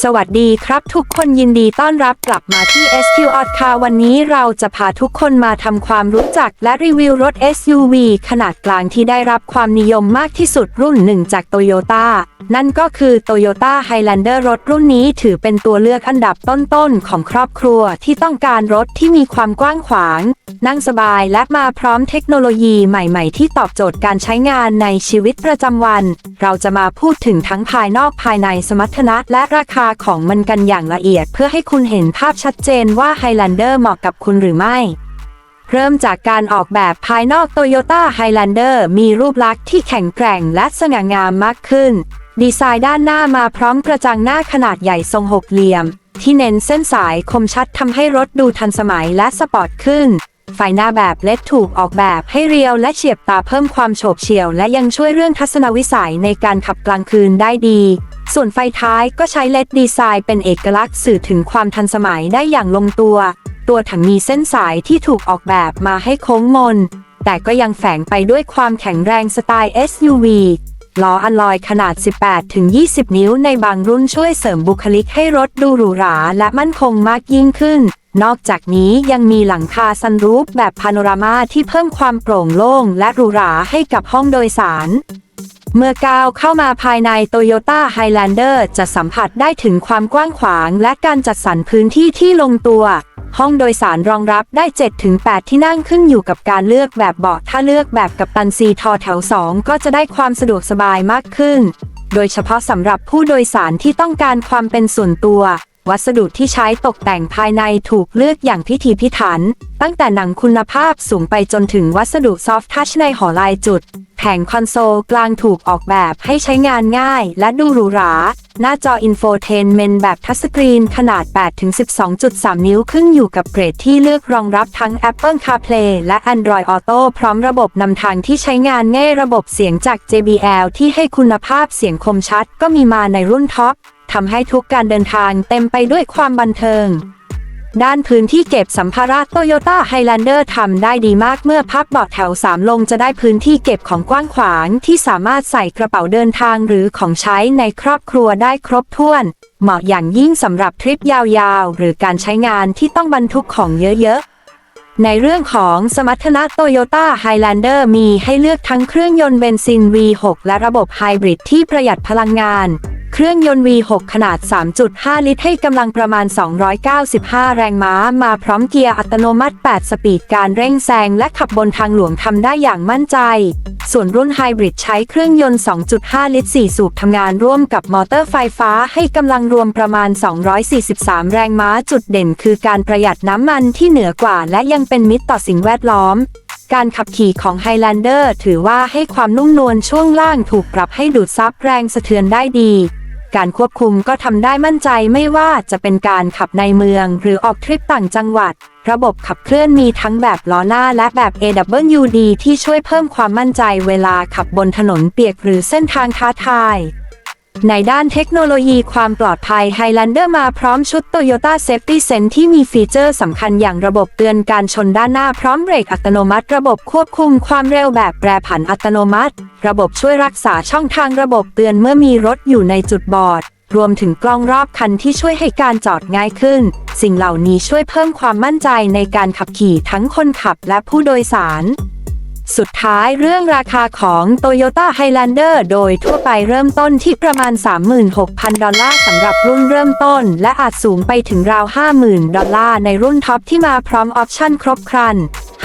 สวัสดีครับทุกคนยินดีต้อนรับกลับมาที่ SQ o t c a r วันนี้เราจะพาทุกคนมาทำความรู้จักและรีวิวรถ SUV ขนาดกลางที่ได้รับความนิยมมากที่สุดรุ่นหนึ่งจาก Toyota นั่นก็คือ Toyota Highlander รถรุ่นนี้ถือเป็นตัวเลือกอันดับต้นๆ ของครอบครัวที่ต้องการรถที่มีความกว้างขวาง นั่งสบายและมาพร้อมเทคโนโลยีใหม่ๆ ที่ตอบโจทย์การใช้งานในชีวิตประจำวัน เราจะมาพูดถึงทั้งภายนอกภายในสมรรถนะและราคาาของมันกันอย่างละเอียด เพื่อให้คุณเห็นภาพชัดเจนว่า Highlander เหมาะกับคุณหรือไม่ เริ่มจากการออกแบบภายนอก Toyota Highlander มีรูปลักษณ์ที่แข็งแกร่งและสง่างามมากขึ้น ดีไซน์ด้านหน้ามาพร้อมกระจังหน้าขนาดใหญ่ทรงหกเหลี่ยม ที่เน้นเส้นสายคมชัดทำให้รถดูทันสมัยและสปอร์ตขึ้นไฟหน้าแบบเล็ดถูกออกแบบให้เรียวและเฉียบตาเพิ่มความโฉบเฉี่ยว และยังช่วยเรื่องทัศนวิสัยในการขับกลางคืนได้ดี ส่วนไฟท้ายก็ใช้เลดดีไซน์เป็นเอกลักษณ์สื่อถึงความทันสมัยได้อย่างลงตัว ตัวถังมีเส้นสายที่ถูกออกแบบมาให้โค้งมน แต่ก็ยังแฝงไปด้วยความแข็งแรงสไตล์ SUV ล้ออัลลอยขนาด 18-20 นิ้วในบางรุ่นช่วยเสริมบุคลิกให้รถดูหรูหราและมั่นคงมากยิ่งขึ้น นอกจากนี้ยังมีหลังคาซันรูฟแบบพาโนรามาที่เพิ่มความโปร่งโล่งและหรูหราให้กับห้องโดยสาร เมื่อก้าวเข้ามาภายใน Toyota Highlander จะสัมผัสได้ถึงความกว้างขวาง และการจัดสรรพื้นที่ที่ลงตัว ห้องโดยสารรองรับได้ 7-8 ที่นั่งขึ้นอยู่กับการเลือกแบบเบาะถ้าเลือกแบบกับตันซีทอแถว 2 ก็จะได้ความสะดวกสบายมากขึ้น โดยเฉพาะสำหรับผู้โดยสารที่ต้องการความเป็นส่วนตัว วัสดุที่ใช้ตกแต่งภายในถูกเลือกอย่างพิถีพิถัน ตั้งแต่หนังคุณภาพสูงไปจนถึงวัสดุซอฟท์ทัชในหอลายจุด แผงคอนโซลกลางถูกออกแบบให้ใช้งานง่ายและดูหรูหรา หน้าจออินโฟเทนเมนแบบทัชสกรีนขนาด 8-12.3 นิ้วขึ้นอยู่กับเกรดที่เลือกรองรับทั้ง Apple CarPlay และ Android Auto พร้อมระบบนำทางที่ใช้งานง่ายระบบเสียงจาก JBL ที่ให้คุณภาพเสียงคมชัดก็มีมาในรุ่นท็อป ทำให้ทุกการเดินทางเต็มไปด้วยความบันเทิง ด้านพื้นที่เก็บสัมภาระ Toyota Highlander ทำได้ดีมากเมื่อพับเบาะแถว 3 ลงจะได้พื้นที่เก็บของกว้างขวางที่สามารถใส่กระเป๋าเดินทางหรือของใช้ในครอบครัวได้ครบถ้วน เหมาะอย่างยิ่งสำหรับทริปยาวๆ หรือการใช้งานที่ต้องบรรทุกของเยอะๆในเรื่องของสมรรถนะ Toyota Highlander มีให้เลือกทั้งเครื่องยนต์เบนซิน V6 และระบบไฮบริดที่ประหยัดพลังงาน เครื่องยนต์ V6 ขนาด 3.5 ลิตร ให้กำลังประมาณ 295 แรงม้า มาพร้อมเกียร์อัตโนมัติ 8 สปีด การเร่งแซงและขับบนทางหลวงทำได้อย่างมั่นใจ ส่วนรุ่นไฮบริดใช้เครื่องยนต์ 2.5 ลิตร 4 สูบทำงานร่วมกับมอเตอร์ไฟฟ้าให้กำลังรวมประมาณ 243 แรงม้า จุดเด่นคือการประหยัดน้ำมันที่เหนือกว่า และยังเป็นมิตรต่อสิ่งแวดล้อมการขับขี่ของ Highlander ถือว่าให้ความนุ่มนวลช่วงล่างถูกปรับให้ดูดซับแรงสะเทือนได้ดี การควบคุมก็ทำได้มั่นใจไม่ว่าจะเป็นการขับในเมือง หรือออกทริปต่างจังหวัด ระบบขับเคลื่อนมีทั้งแบบล้อหน้าและแบบ AWD ที่ช่วยเพิ่มความมั่นใจเวลาขับบนถนนเปียกหรือเส้นทางท้าทายในด้านเทคโนโลยีความปลอดภัย Highlander มาพร้อมชุด Toyota Safety Sense ที่มีฟีเจอร์สำคัญอย่างระบบเตือนการชนด้านหน้าพร้อมเบรกอัตโนมัติ ระบบควบคุมความเร็วแบบแปรผันอัตโนมัติ ระบบช่วยรักษาช่องทางระบบเตือนเมื่อมีรถอยู่ในจุดบอด รวมถึงกล้องรอบคันที่ช่วยให้การจอดง่ายขึ้น สิ่งเหล่านี้ช่วยเพิ่มความมั่นใจในการขับขี่ทั้งคนขับและผู้โดยสาร สุดท้ายเรื่องราคาของ Toyota Highlander โดยทั่วไปเริ่มต้นที่ประมาณ 36,000 ดอลลาร์สำหรับรุ่นเริ่มต้น และอาจสูงไปถึงราว 50,000 ดอลลาร์ในรุ่นท็อปที่มาพร้อมออปชั่นครบครัน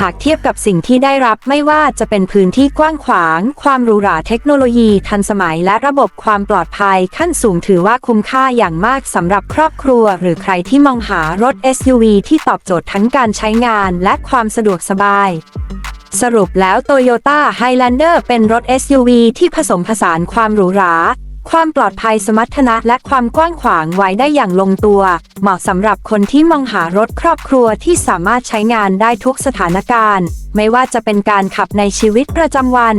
หากเทียบกับสิ่งที่ได้รับไม่ว่าจะเป็นพื้นที่กว้างขวาง ความหรูหราเทคโนโลยีทันสมัยและระบบความปลอดภัยขั้นสูงถือว่าคุ้มค่าอย่างมากสำหรับครอบครัว หรือใครที่มองหารถ SUV ที่ตอบโจทย์ทั้งการใช้งานและความสะดวกสบายสรุปแล้ว Toyota Highlander เป็นรถ SUV ที่ผสมผสานความหรูหรา ความปลอดภัยสมรรถนะและความกว้างขวางไว้ได้อย่างลงตัว เหมาะสำหรับคนที่มองหารถครอบครัวที่สามารถใช้งานได้ทุกสถานการณ์ ไม่ว่าจะเป็นการขับในชีวิตประจำวัน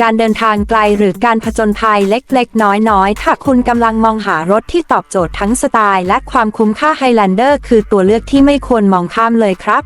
การเดินทางไกลหรือการผจญภัยเล็กๆ น้อยๆ ถ้าคุณกำลังมองหารถที่ตอบโจทย์ทั้งสไตล์และความคุ้มค่า Highlander คือตัวเลือกที่ไม่ควรมองข้ามเลยครับ